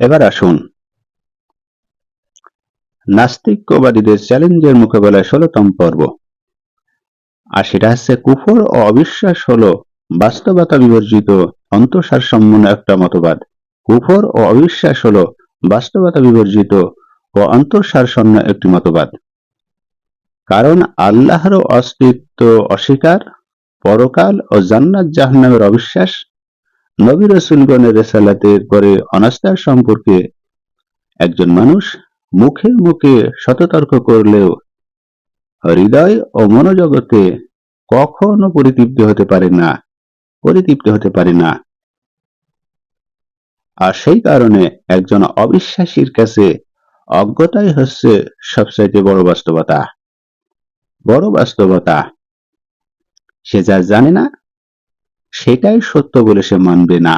এবার আসুন। নাস্তিক্যবাদীদের চ্যালেঞ্জের মোকাবেলায় ষোলতম পর্ব। আর সেটা হচ্ছে কুফর ও অবিশ্বাস হলো বাস্তবতা বিবর্জিত অন্তঃসার সম্পন্ন একটা মতবাদ। কুফর ও অবিশ্বাস হলো বাস্তবতা বিবর্জিত ও অন্তঃসারসন্ন একটি মতবাদ। কারণ আল্লাহর অস্তিত্ব অস্বীকার, পরকাল ও জান্নাত জাহান্নামের অবিশ্বাস নবী রসুলগণের রেসালাতের পরে অনাস্থার সম্পর্কে একজন মানুষ মুখে মুখে শততর্ক করলেও হৃদয় ও মনোজগতে কখনো পরিতৃপ্তি হতে পারে না, পরিতৃপ্তি হতে পারে না। আর সেই কারণে একজন অবিশ্বাসীর কাছে অজ্ঞতাই হচ্ছে সবচাইতে বড় বাস্তবতা। বড় বাস্তবতা। সে যা জানে না সেটাই সত্য বলে সে মানবে না।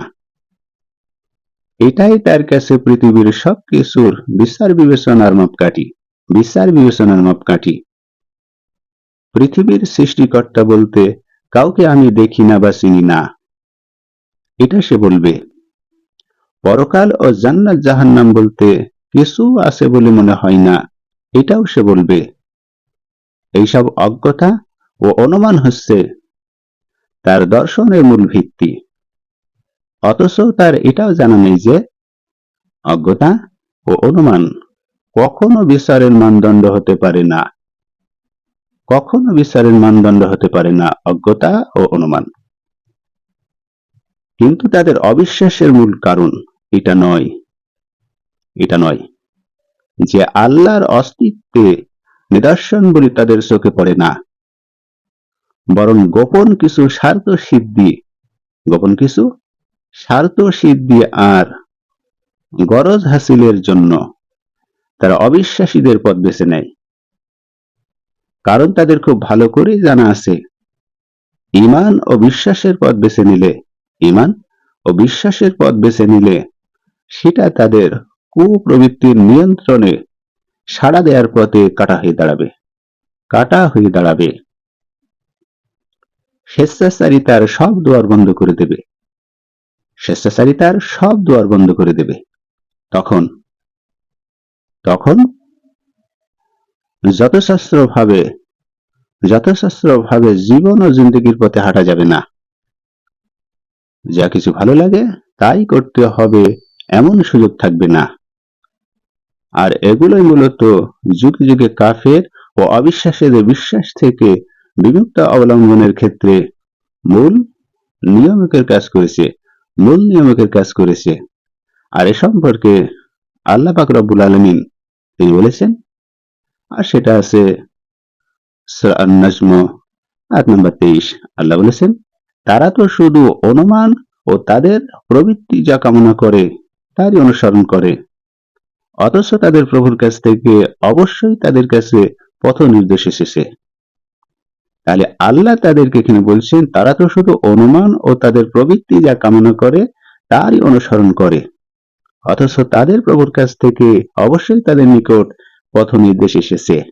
এটাই তার কাছে পৃথিবীর সব কিছুর বিচার বিবেচনার মাপকাঠি, বিচার বিবেচনার মাপকাঠি। পৃথিবীর সৃষ্টিকর্তা বলতে কাউকে আমি দেখি না বা চিনি না। এটা সে বলবে। পরকাল ও জান্নাত জাহান্নাম বলতে কিছু আছে বলে মনে হয় না, এটাও সে বলবে। এইসব অজ্ঞতা ও অনুমান হচ্ছে তার দর্শনের মূল ভিত্তি। অথচ তার এটাও জানা নেই যে, অজ্ঞতা ও অনুমান কখনো বিচারের মানদণ্ড হতে পারে না। কখনো বিচারের মানদণ্ড হতে পারে না অজ্ঞতা ও অনুমান। কিন্তু তাদের অবিশ্বাসের মূল কারণ এটা নয়। এটা নয় যে আল্লাহর অস্তিত্বে নিদর্শন বলে তাদের চোখে পড়ে না। বরং গোপন কিছু স্বার্থ সিদ্ধি, গোপন কিছু স্বার্থ সিদ্ধি আর গরজ হাসিলের জন্য তারা অবিশ্বাসীদের পথ বেছে নেয়। কারণ তাদের খুব ভালো করেই জানা আছে ইমান ও বিশ্বাসের পথ বেছে নিলে ইমান ও বিশ্বাসের পথ বেছে নিলে সেটা তাদের কুপ্রবৃত্তির নিয়ন্ত্রণে সাড়া দেওয়ার পথে কাটা হয়ে দাঁড়াবে, কাটা হয়ে দাঁড়াবে। স্বেচ্ছাচারিতার সব দুয়ার বন্ধ করে দেবে। স্বেচ্ছাচারিতার সব দুয়ার বন্ধ করে দেবে। তখন তখন যথাশাস্ত্র ভাবে যথাশাস্ত্র ভাবে জীবন ও জিন্দগির পথে হাঁটা যাবে না। যা কিছু ভালো লাগে, তাই করতে হবে, এমন সুযোগ থাকবে না। আর এগুলোই মূলত যুগে যুগে কাফের ও অবিশ্বাসীদের বিশ্বাস থেকে বিমুক্ত অবলম্বনের ক্ষেত্রে মূল নিয়মিকের কাজ করেছে, মূল নিয়মিকের কাজ করেছে। আর এ সম্পর্কে আল্লাহ পাক রব্বুল আলমিন তিনি বলেছেন, আর সেটা আছে নাজম নম্বর তেইশ। আল্লাহ বলেছেন, তারা তো শুধু অনুমান ও তাদের প্রবৃত্তি যা কামনা করে, তারই অনুসরণ করে। অথচ তাদের প্রভুর কাছ থেকে অবশ্যই তাদের কাছে পথ নির্দেশ এসেছে। তাহলে আল্লাহ তাদেরকে এখানে বলছেন, তারা তো শুধু অনুমান ও তাদের প্রবৃত্তি যা কামনা করে, তারই অনুসরণ করে। অথচ তাদের প্রভুর কাছ থেকে অবশ্যই তাদের নিকট পথ নির্দেশ এসেছে।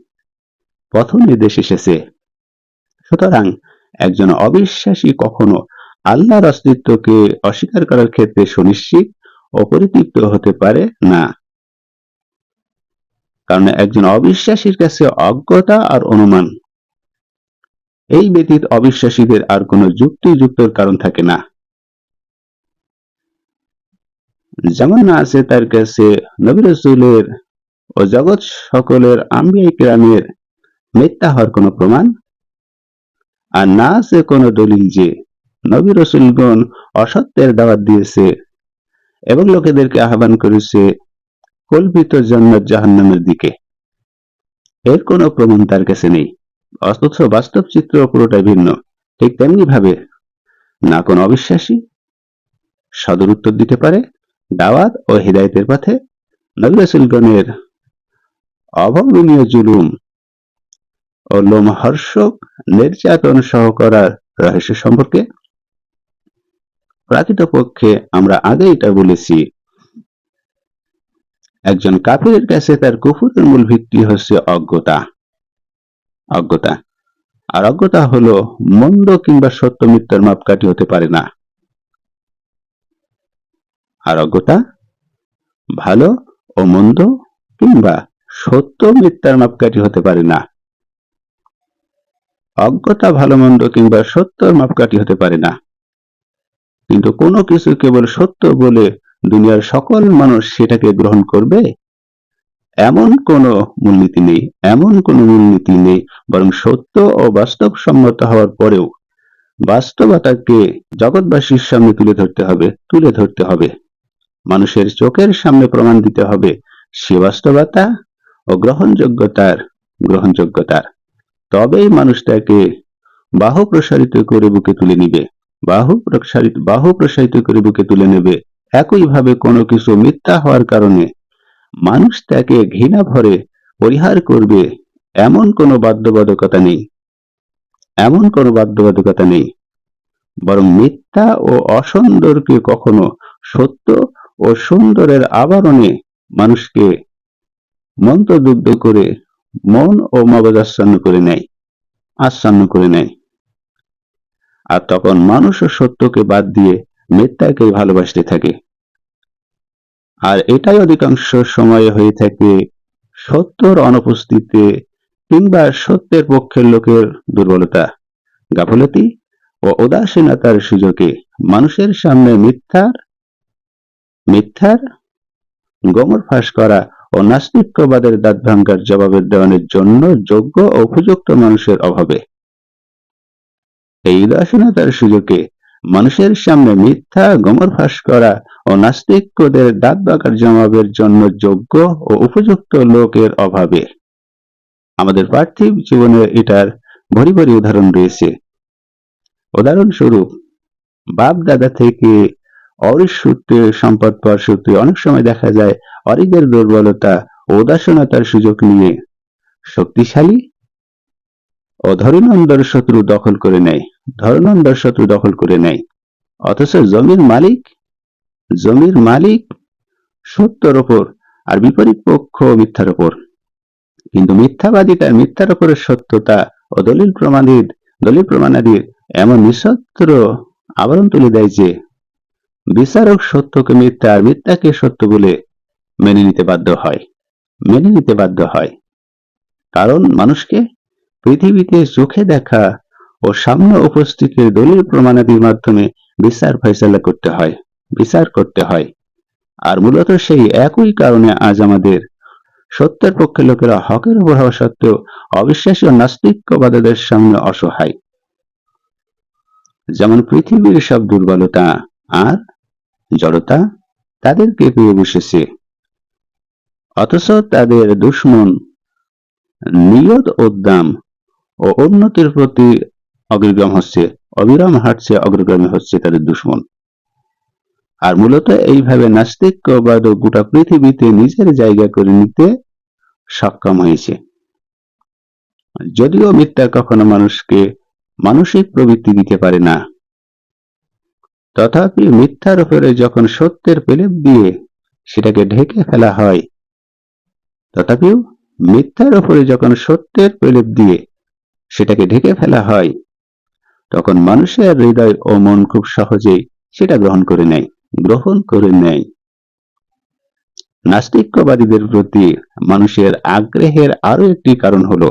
পথ নির্দেশ এসেছে। সুতরাং একজন অবিশ্বাসী কখনো আল্লাহর অস্তিত্বকে অস্বীকার করার ক্ষেত্রে সুনিশ্চিত ও পরিতৃপ্ত হতে পারে না। কারণ একজন অবিশ্বাসীর কাছে অজ্ঞতা আর অনুমান এই ব্যতীত অবিশ্বাসীদের আর কোনো যুক্তিযুক্তর কারণ থাকে না। যেমন না আছে তার কাছে নবী ও জগৎ সকলের গ্রামের মিথ্যা হওয়ার কোনো প্রমাণ? আর না আছে কোনো দলিল যে নবী রসুলগণ অসত্যের দাওয়াত দিয়েছে এবং লোকেদেরকে আহ্বান করেছে কল্পিত জান্নাত জাহান্নামের দিকে। এর কোনো প্রমাণ তার কাছে নেই। অথচ বাস্তব চিত্র পুরোটাই ভিন্ন। ঠিক তেমনি ভাবে না কোন অবিশ্বাসী সদর উত্তর দিতে পারে, দাওয়াত ও হৃদায়তের পথে নবীরাসুলগণের অভাবনীয় জুলুম ও লোমহর্ষক নির্যাতন সহ করার রহস্য সম্পর্কে প্রকৃতপক্ষে আমরা আগে এটা বলেছি। একজন কাফিরের কাছে তার কুফুরের মূল ভিত্তি হচ্ছে অজ্ঞতা। অজ্ঞতা। আর অজ্ঞতা হলো মন্দ কিংবা সত্য মিথ্যার মাপকাঠি হতে পারে না। আর অজ্ঞতা ভালো ও মন্দ কিংবা সত্য মিথ্যার মাপকাঠি হতে পারে না। অজ্ঞতা ভালো, মন্দ কিংবা সত্যর মাপকাঠি হতে পারে না। কিন্তু কোনো কিছু কেবল সত্য বলে দুনিয়ার সকল মানুষ সেটাকে গ্রহণ করবে? এমন কোনো মূলনীতি নেই, এমন কোনো মূলনীতি নেই, বরং সত্য ও বাস্তবসম্মত হওয়ার পরেও বাস্তবতাকে জগৎবাসীর সামনে তুলে ধরতে হবে, তুলে ধরতে হবে। মানুষের চোখের সামনে প্রমাণ দিতে হবে সে বাস্তবতা ও গ্রহণযোগ্যতার গ্রহণযোগ্যতার। তবেই মানুষটাকে বাহু প্রসারিত করে বুকে তুলে নিবে। বাহু প্রসারিত বাহু প্রসারিত করে বুকে তুলে নেবে। একইভাবে কোনো কিছু মিথ্যা হওয়ার কারণে মানুষ তাকে ঘৃণা ভরে পরিহার করবে, এমন কোনো বাধ্যবাধকতা নেই। এমন কোনো বাধ্যবাধকতা নেই। বরং মিথ্যা ও অসুন্দরকে কখনো সত্য ও সুন্দরের আবরণে মানুষকে মন্ত্রদুগ্ধ করে মন ও মগজ আচ্ছন্ন করে নেয়, আচ্ছন্ন করে নেয়। আর তখন মানুষ সত্যকে বাদ দিয়ে মিথ্যাকে ভালোবাসতে থাকে। আর এটাই অধিকাংশ সময় হয়ে থাকে সত্যর অনুপস্থিতিতে কিংবা সত্যের পক্ষের লোকের দুর্বলতা। গাফলতি ও উদাসীনতার সুযোগে মানুষের সামনে মিথ্যার মিথ্যার গোমর ফাঁস করা ও নাস্তিক্যবাদের দাঁত ভাঙ্গার জবাবের দেওয়ানের জন্য যোগ্য ও উপযুক্ত মানুষের অভাবে। এই উদাসীনতার সুযোগে মানুষের সামনে মিথ্যা, গোমর ফাঁস করা ও নাস্তিকদের দাঁত বাঁকার জবাবের জন্য যোগ্য ও উপযুক্ত লোকের অভাবে। আমাদের পার্থিব জীবনে এটার ভরি ভরি উদাহরণ রয়েছে। উদাহরণস্বরূপ বাপ দাদা থেকে অরিস সূত্রে, সম্পদ পাওয়ার সূত্রে অনেক সময় দেখা যায়, অরিদের দুর্বলতা ও উদাসীনতার সুযোগ নিয়ে শক্তিশালী ও ধরিনন্দর শত্রু দখল করে নেয়। ধরনন্দর শত্রু দখল করে নেয়। অথচ জমির মালিক জমির মালিক সত্যর ওপর আর বিপরীত পক্ষ মিথ্যার ওপর। কিন্তু মিথ্যাবাদী তার মিথ্যার ওপরের সত্যতা ও দলিল প্রমাণের দলিল প্রমাণাদির এমন নিঃসত্র আবরণ তুলে দেয় যে, বিচারক সত্যকে মিথ্যা আর মিথ্যাকে সত্য বলে মেনে নিতে বাধ্য হয়। মেনে নিতে বাধ্য হয়। কারণ মানুষকে পৃথিবীতে চোখে দেখা ও সামনে উপস্থিতির দলিল প্রমাণাদির মাধ্যমে বিচার ফয়সালা করতে হয়, বিচার করতে হয়। আর মূলত সেই একই কারণে আজ আমাদের সত্যের পক্ষে লোকেরা হকের উপর হওয়া সত্ত্বেও অবিশ্বাসী ও নাস্তিক্যবাদীদের সামনে অসহায়। যেমন পৃথিবীর সব দুর্বলতা আর জড়তা তাদেরকে পেয়ে বসেছে। অথচ তাদের দুশ্মন, নিয়ত উদ্দাম ও উন্নতির প্রতি অগ্রগাম হচ্ছে, অবিরাম হাঁটছে, অগ্রগামী হচ্ছে তাদের দুশ্মন। আর মূলত এইভাবে নাস্তিক্যবাদ গোটা পৃথিবীতে নিজের জায়গা করে নিতে সক্ষম হয়েছে। যদিও মিথ্যা কখনো মানুষকে মানসিক প্রবৃত্তি দিতে পারে না, তথাপি মিথ্যার উপরে যখন সত্যের পেলেপ দিয়ে সেটাকে ঢেকে ফেলা হয়, তথাপিও মিথ্যার উপরে যখন সত্যের পেলেপ দিয়ে সেটাকে ঢেকে ফেলা হয় তখন মানুষের হৃদয় ও মন খুব সহজেই সেটা গ্রহণ করে নেয়, গ্রহণ করে নেয়। নাস্তিক্যবাদীদের প্রতি মানুষের আগ্রহের আরও একটি কারণ হলো,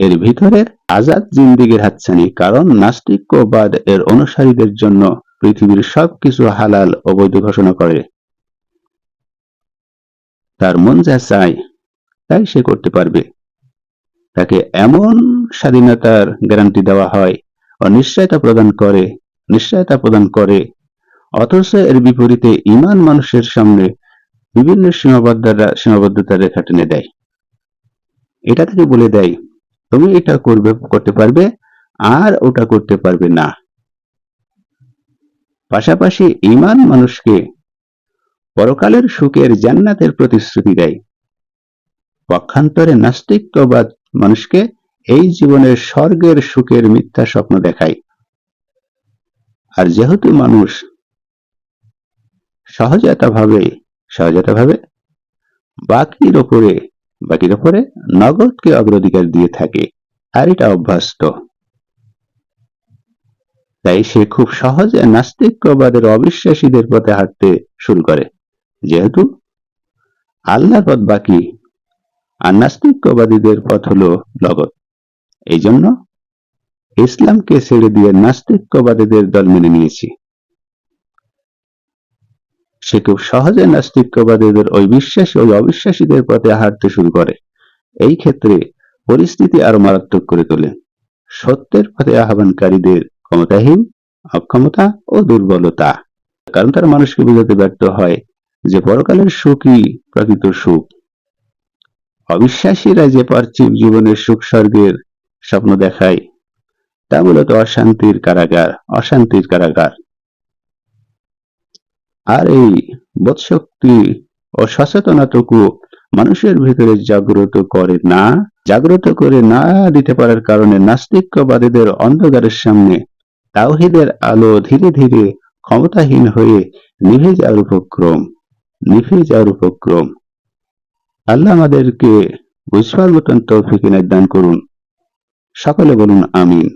এর ভিতরের আজাদ জিন্দিগির হাতছানি, কারণ নাস্তিক্যবাদ এর অনুসারীদের জন্য পৃথিবীর সবকিছু হালাল অবৈধ ঘোষণা করে। তার মন যা চায়, তাই সে করতে পারবে। তাকে এমন স্বাধীনতার গ্যারান্টি দেওয়া হয় নিশ্চয়তা প্রদান করে, নিশ্চয়তা প্রদান করে। অথচ এর বিপরীতে ইমান মানুষের সামনে বিভিন্ন সীমাবদ্ধতা, সীমাবদ্ধতার রেখা টেনে দেয়। এটা থেকে বলে দেয়, তুমি এটা করবে, করতে পারবে, আর ওটা করতে পারবে না। পাশাপাশি ইমান মানুষকে পরকালের সুখের জান্নাতের প্রতিশ্রুতি দেয়। পক্ষান্তরে নাস্তিক্যবাদ মানুষকে এই জীবনের স্বর্গের সুখের মিথ্যা স্বপ্ন দেখায় আর যেহেতু মানুষ সহজতা ভাবে সহজতা ভাবে বাকির ওপরে বাকির ওপরে নগদকে অগ্রাধিকার দিয়ে থাকে, আর এটা অভ্যস্ত। তাই সে খুব সহজে নাস্তিক্যবাদের অবিশ্বাসীদের পথে হাঁটতে শুরু করে। যেহেতু আল্লাহর পথ বাকি, আর নাস্তিক্যবাদীদের পথ হলো লগত এই জন্য ইসলামকে ছেড়ে দিয়ে নাস্তিক্যবাদীদের দল মেনে নিয়েছি। সে খুব সহজে নাস্তিক্যবাদীদের ওই বিশ্বাসী, ওই অবিশ্বাসীদের পথে হাঁটতে শুরু করে। এই ক্ষেত্রে পরিস্থিতি আরও মারাত্মক করে তোলে। সত্যের পথে আহ্বানকারীদের ক্ষমতাহীন, অক্ষমতা ও দুর্বলতা। কারণ তারা মানুষকে বোঝাতে ব্যর্থ হয় যে পরকালের সুখই প্রকৃত সুখ। অবিশ্বাসীরা যে পার্থিব জীবনের সুখ স্বর্গের স্বপ্ন দেখায় তা মূলত অশান্তির কারাগার অশান্তির কারাগার। আর এই বোধশক্তি ও সচেতনতাটুকু মানুষের ভিতরে জাগ্রত করে না, জাগ্রত করে না দিতে পারার কারণে নাস্তিক্যবাদীদের অন্ধকারের সামনে তাওহিদের আলো ধীরে ধীরে ক্ষমতাহীন হয়ে নিভে যাওয়ার উপক্রম, নিভে যাওয়ার উপক্রম। আল্লাহ আমাদেরকে বুঝবার মতন তৌফিক দান করুন। সকলে বলুন আমিন।